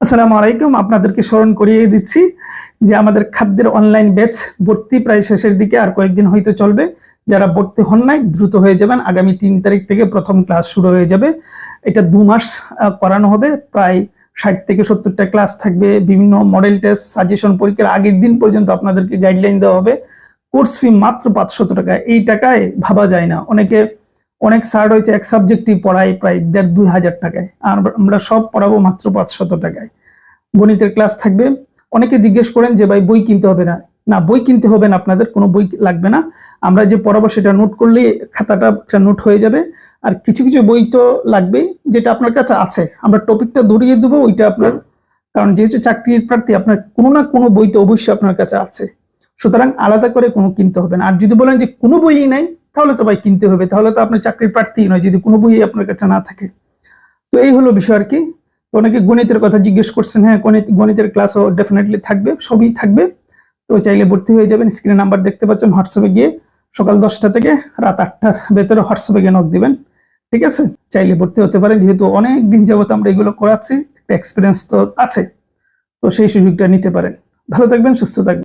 আসসালামু আলাইকুম। আপনাদেরকে স্মরণ করিয়ে দিচ্ছি যে আমাদের খাদ্যের অনলাইন ব্যাচ ভর্তি প্রায় শেষের দিকে আর কয়েকদিন হয়তো চলবে। যারা ভর্তি হন নাই, দ্রুত হয়ে যাবেন। আগামী তিন তারিখ থেকে প্রথম ক্লাস শুরু হয়ে যাবে। এটা দু মাস করানো হবে। প্রায় ষাট থেকে সত্তরটা ক্লাস থাকবে। বিভিন্ন মডেল টেস্ট সাজেশন পরীক্ষার আগের দিন পর্যন্ত আপনাদেরকে গাইডলাইন দেওয়া হবে। কোর্স ফি মাত্র পাঁচশত টাকা। এই টাকায় ভাবা যায় না। অনেকে অনেক স্যার রয়েছে এক সাবজেক্টই পড়ায় প্রায় দেড় দুই হাজার টাকায়। আর আমরা সব পড়াবো মাত্র পাঁচশত টাকায়। গণিতের ক্লাস থাকবে। অনেকে জিজ্ঞেস করেন যে, ভাই, বই কিনতে হবে না? না, বই কিনতে হবে না আপনাদের, কোনো বই লাগবে না। আমরা যে পড়াবো সেটা নোট করলে খাতাটা একটা নোট হয়ে যাবে। আর কিছু কিছু বই তো লাগবেই, যেটা আপনার কাছে আছে। আমরা টপিকটা ধরিয়ে দেবো, ওইটা আপনার, কারণ যেহেতু চাকরির প্রার্থী, আপনার কোনো না কোনো বই তো অবশ্যই আপনার কাছে আছে। সুতরাং আলাদা করে কোনো কিনতে হবে না। আর যদি বলেন যে কোনো বইই নাই তাহলে তো ভাই কিনতে হবে, তাহলে তো আপনার চাকরির প্রার্থী নয়, যদি কোনো বই আপনার কাছে না থাকে। তো এই হলো বিষয় আর কি। তো অনেকে গণিতের কথা জিজ্ঞেস করছেন হ্যাঁ গণিত, গণিতের ক্লাসও ডেফিনেটলি থাকবে, সবই থাকবে। তো চাইলে ভর্তি হয়ে যাবেন স্ক্রিনে নাম্বার দেখতে পাচ্ছেন হোয়াটসঅ্যাপে গিয়ে সকাল দশটা থেকে রাত আটটার ভেতরে হোয়াটসঅ্যাপে গিয়ে নক দিবেন। ঠিক আছে? চাইলে ভর্তি হতে পারেন, যেহেতু অনেক দিন যাবত আমরা এগুলো করাচ্ছি, একটা এক্সপিরিয়েন্স তো আছে। তো সেই সুযোগটা নিতে পারেন। ভালো থাকবেন, সুস্থ থাকবেন।